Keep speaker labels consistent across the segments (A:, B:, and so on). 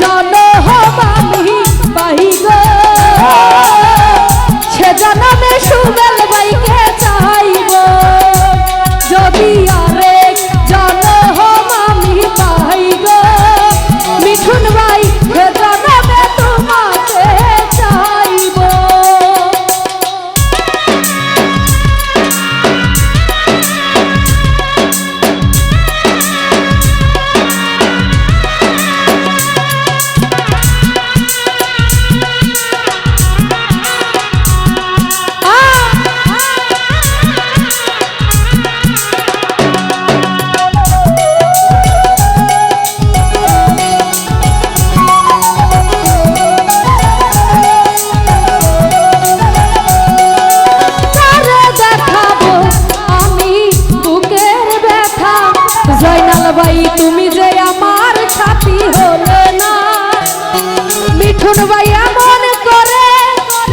A: জানো বাই তুমি যে আমার সাথী হলে না। মিঠুন বাই এমন করে,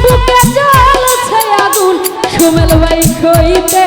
A: বুকে জ্বলছে আগুন। সুমেল বাই কইতে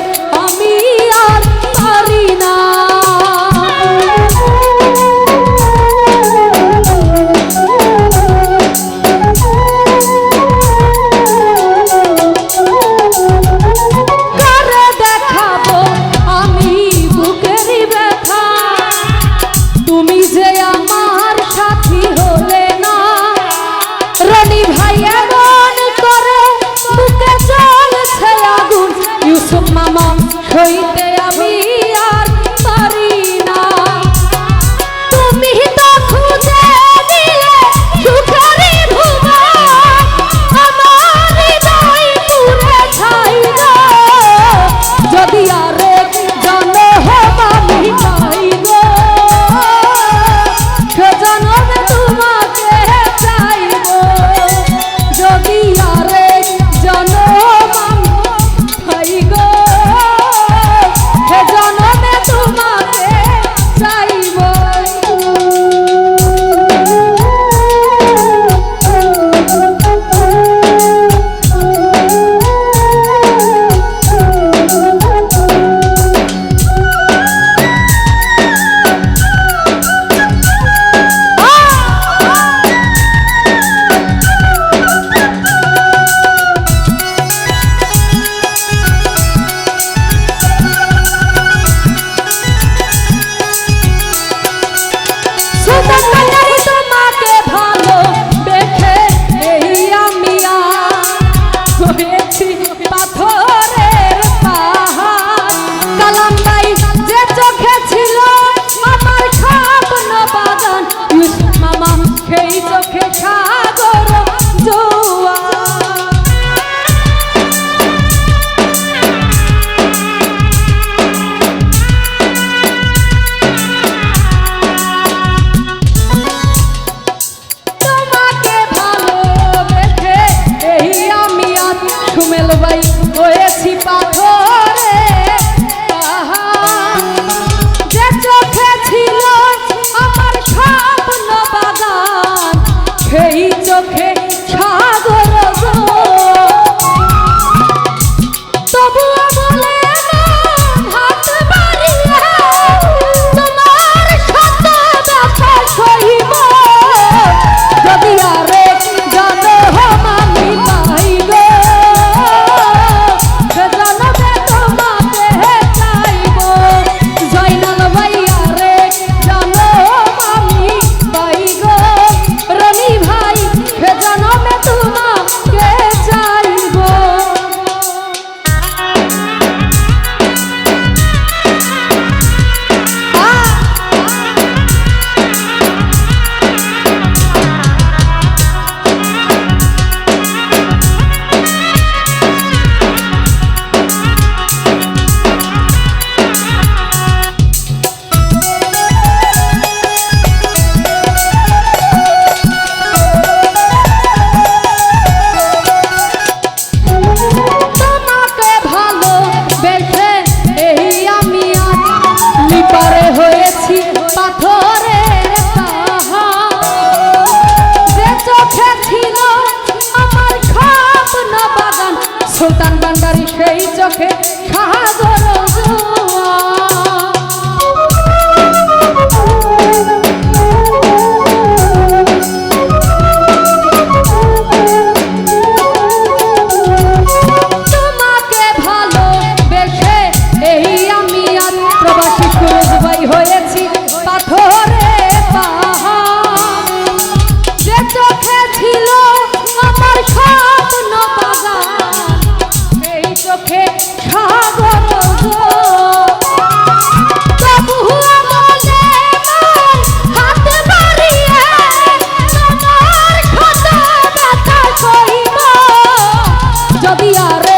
A: যদি আরে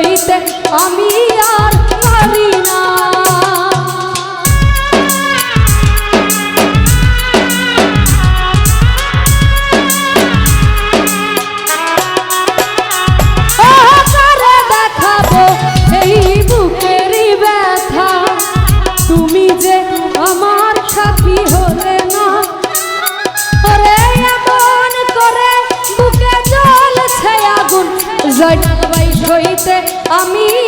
A: সইতে আমি আমি